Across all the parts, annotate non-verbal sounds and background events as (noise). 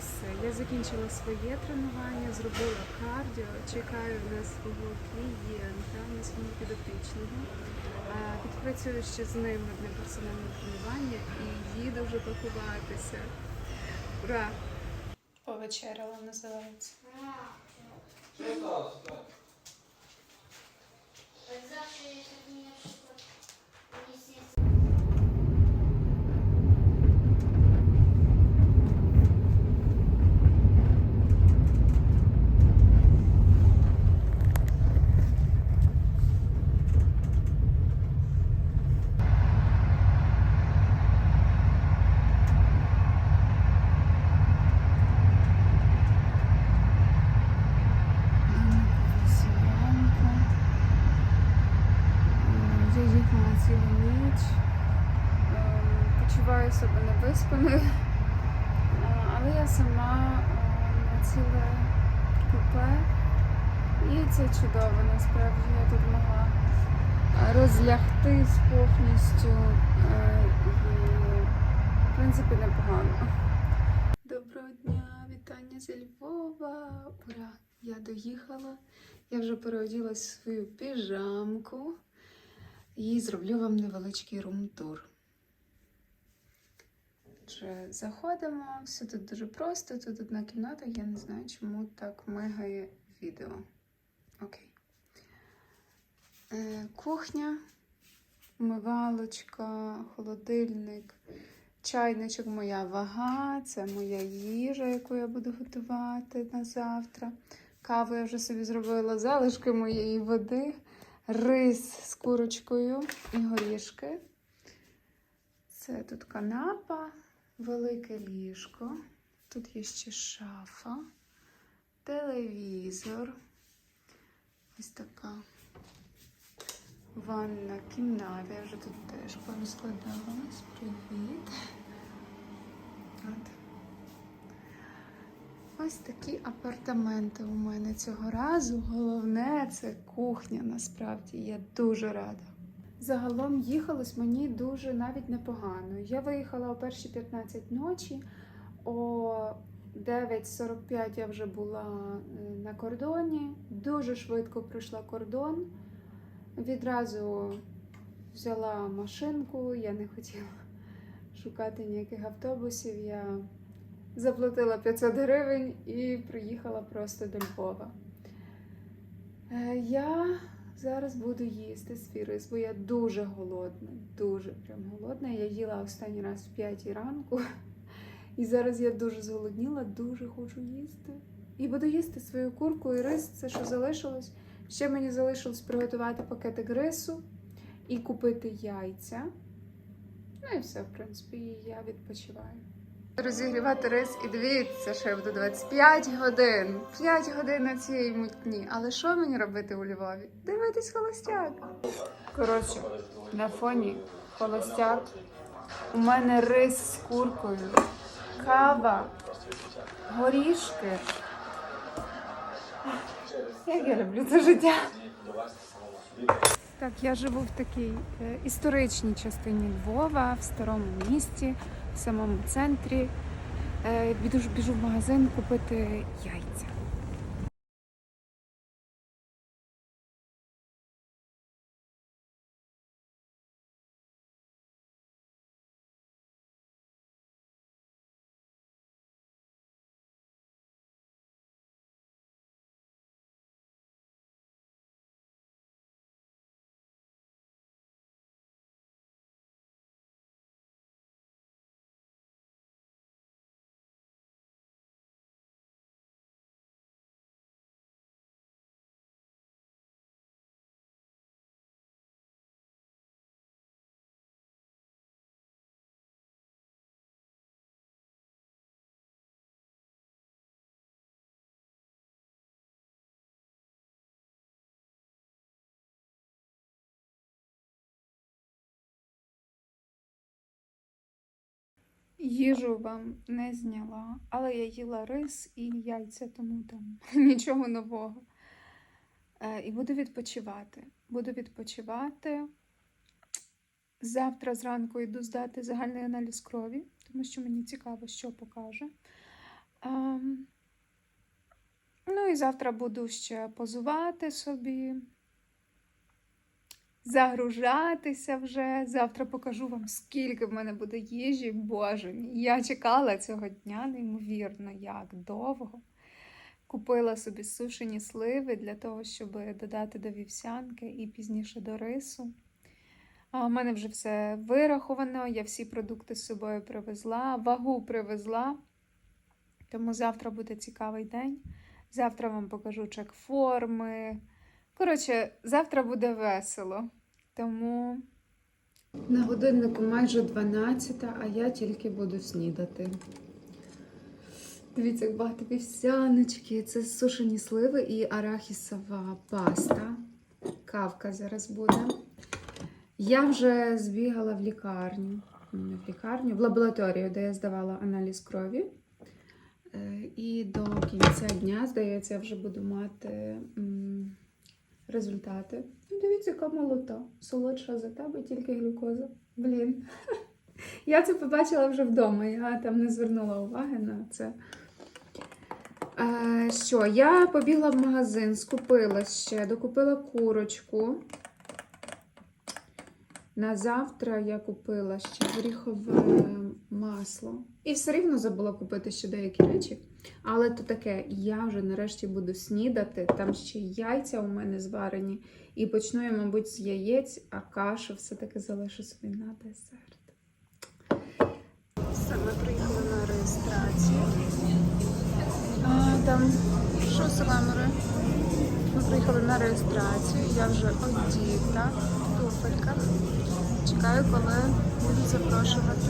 все. Я закінчила своє тренування, зробила кардіо, чекаю на свого клієнта, на свого підопічного. Підпрацюю ще з ним одне персональне тренування і їду вже пакуватися. Ура! Повечеряла називається. Почуваю себе невиспаною. Е, Але я сама е, на ціле купе. І це чудово, насправді я тут могла розлягтись повністю. е, І, в принципі, непогано. Доброго дня, вітання зі Львова. Ура! Я доїхала. Я вже переоділась в свою піжамку і зроблю вам невеличкий рум-тур. Отже, заходимо, все тут дуже просто. Тут одна кімната, я не знаю, чому так мигає відео. Окей. Е, кухня, умивалочка, холодильник, чайничок, моя вага, це моя їжа, яку я буду готувати на завтра. Каву я вже собі зробила, залишки моєї води, рис з курочкою і горішки. Це тут канапа, велике ліжко. Тут є ще шафа, телевізор. Ось така ванна кімната. Я вже тут теж порозкладалась. Привіт. От. Ось такі апартаменти у мене цього разу. Головне це кухня. Насправді я дуже рада. Загалом їхалось мені дуже навіть непогано. Я виїхала о перші 15 ночі, о 9.45 я вже була е, на кордоні. Дуже швидко пройшла кордон. Відразу взяла машинку, я не хотіла шукати ніяких автобусів. Я заплатила 500 гривень і приїхала просто до Львова. Е, Я зараз буду їсти свій рис, бо я дуже голодна, дуже прям голодна. Я їла останній раз в 5 ранку. (laughs) І зараз я дуже зголодніла, дуже хочу їсти. І буду їсти свою курку і рис, це що залишилось. Ще мені залишилось приготувати пакетик рису і купити яйця. Ну і все, в принципі, я відпочиваю. Розігрівати рис і дивіться, що я буду 25 годин. 5 годин на цій мутні. Але що мені робити у Львові? Дивитись холостяк. Коротше, на фоні холостяк. У мене рис з куркою, кава, горішки. Як я люблю це життя. Так, я живу в такій е, історичній частині Львова, в старому місті, в самому центрі. Е, біжу, біжу в магазин купити яйця. Їжу вам не зняла, але я їла рис і яйця, тому там (laughs) нічого нового. Е, І буду відпочивати. Буду відпочивати. Завтра зранку йду здати загальний аналіз крові, тому що мені цікаво, що покаже. Ем, Ну і завтра буду ще позувати собі, загружатися вже. Завтра покажу вам, скільки в мене буде їжі. Боже. Я чекала цього дня, неймовірно, як довго. Купила собі сушені сливи для того, щоб додати до вівсянки і пізніше до рису. А у мене вже все вираховано, я всі продукти з собою привезла, вагу привезла. Тому завтра буде цікавий день. Завтра вам покажу чек форми. Коротше, завтра буде весело. Тому на годиннику майже 12, а я тільки буду снідати. Дивіться, як багато вівсяночки. Це сушені сливи і арахісова паста. Кавка зараз буде. Я вже збігала в лікарню. Не в лікарню, в лабораторію, де я здавала аналіз крові. Е, І до кінця дня, здається, я вже буду мати результати. Ну, Дивіться, яка молота. Солодша за тебе, тільки глюкоза. Блін. (laughs) Я це побачила вже вдома. Я там не звернула уваги на це. Що, я побігла в магазин, скупила ще, докупила курочку. На завтра я купила ще горіхове масло. І все рівно забула купити ще деякі речі. Але то таке, я вже нарешті буду снідати. Там ще яйця у мене зварені. І почну я, мабуть, з яєць, а кашу все-таки залишу собі на десерт. Все, ми приїхали на реєстрацію. Там що камерою? Ми приїхали на реєстрацію. Я вже одіта туфельках. Чекаю, коли будуть запрошувати.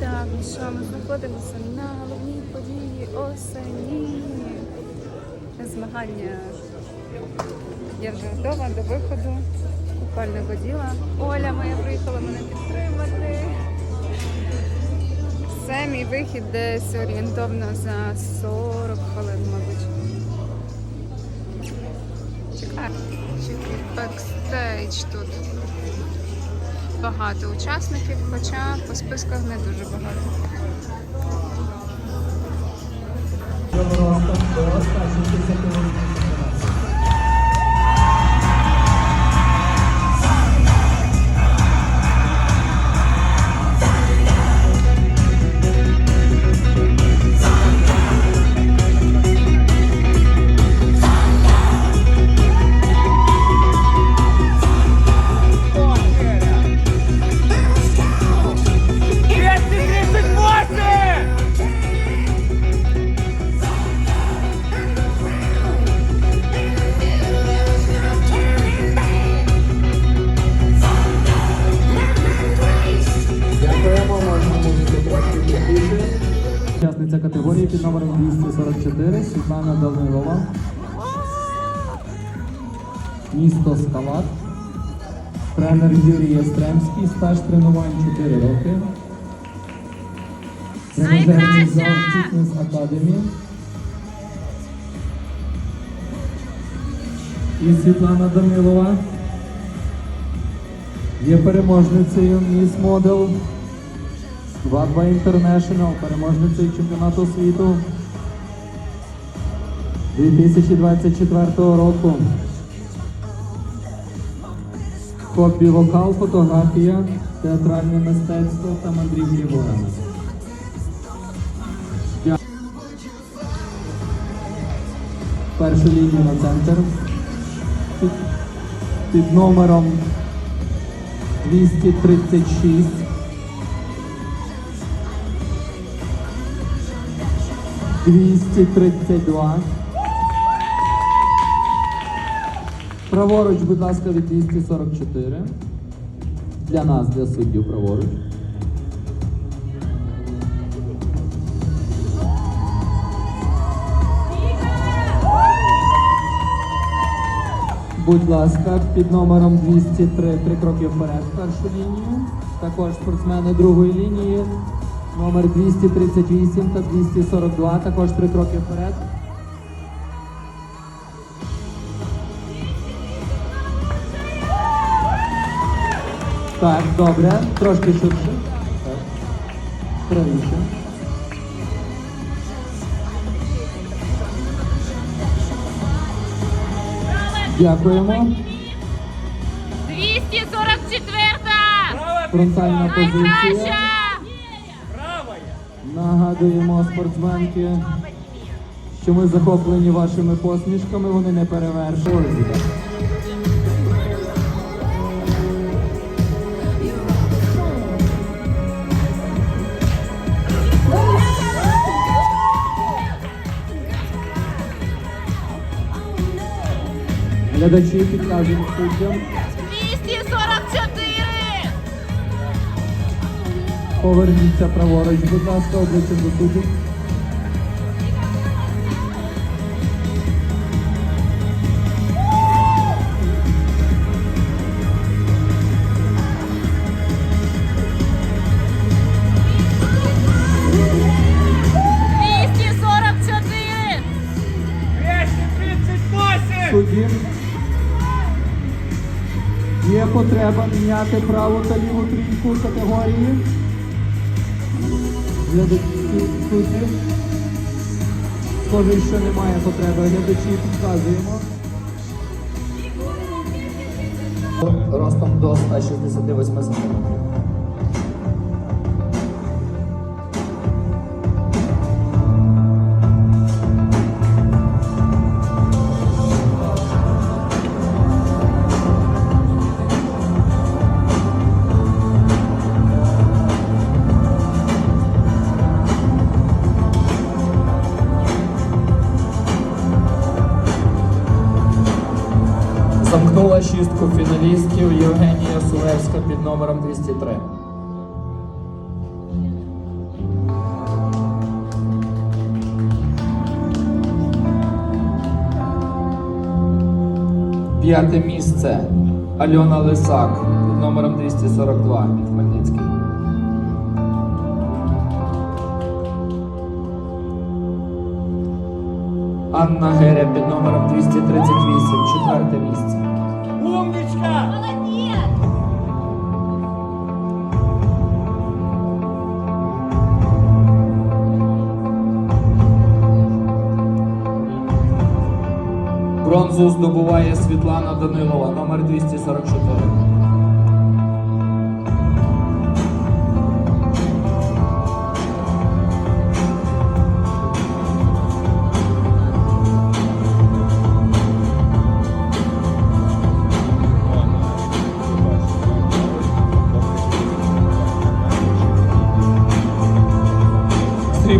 Так, ну що, ми знаходимося на головній події осені. Змагання. Я вже вдома до виходу купального діла. Оля моя приїхала мене підтримати. Це мій вихід десь орієнтовно за 40 хвилин, мабуть. Чекаю. Чекаю бекстейдж тут багато учасників, хоча по списках не дуже багато. Дякуємо, Місто Скалат. Тренер Юрій Єстремський, стаж тренувань 4 роки. Тренажерний зал Фітнес Академі. І Світлана Данилова є переможницею Міс Модел 2 International, переможницею чемпіонату світу 2024 року. Хобі вокал, фотографія, театральне мистецтво та горами. Дя- Першу лінію на центр. Під, під номером 236. Двісті тридцять два. Праворуч, будь ласка, від 244. Для нас, для суддів, праворуч. Будь ласка, під номером 203 три кроки вперед першу лінію. Також спортсмени другої лінії. Номер 238 та 242. Також три кроки вперед. Так, добре. Трошки швидше. Так. Правіше. Дякуємо. 244-та! Фронтальна позиція. Найкраща! Нагадуємо спортсменки, що ми захоплені вашими посмішками, вони не перевершують. Глядачі підкажуть суддям. 244! Поверніться праворуч, будь ласка, обличчям до суддів. Є потреба міняти праву та ліву трійку категорії. Глядачі судді. Схоже, що немає потреби. Глядачі підказуємо. Ростом до 168 сантиметрів. Шістку фіналістів Євгенія Сулевська під номером 203. П'яте місце Альона Лисак під номером 242 Хмельницький. Анна Геря під номером 238, четверте місце. Бронзу здобуває Світлана Данилова, номер 244.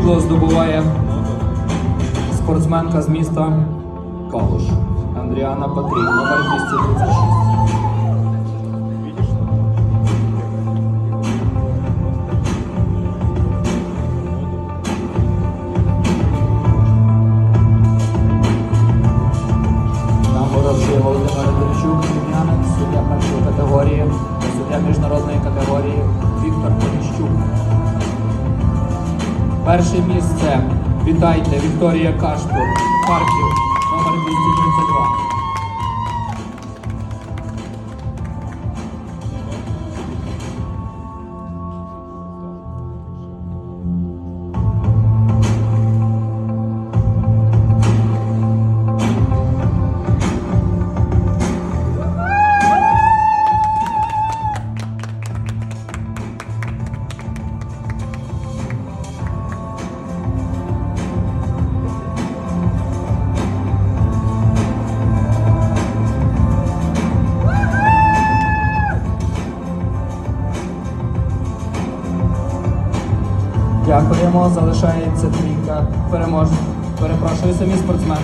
Срібло здобуває спортсменка з міста Калуш. Андріана Патрій, номер 236. Нам ворожує Володимир Дерчук, Дем'янин, суддя першої категорії, суддя міжнародної категорії Віктор Поліщук. Перше місце. Вітайте, Вікторія Кашпур, Харків, номер 232. Залишається трійка переможців. Перепрошую самі спортсмени.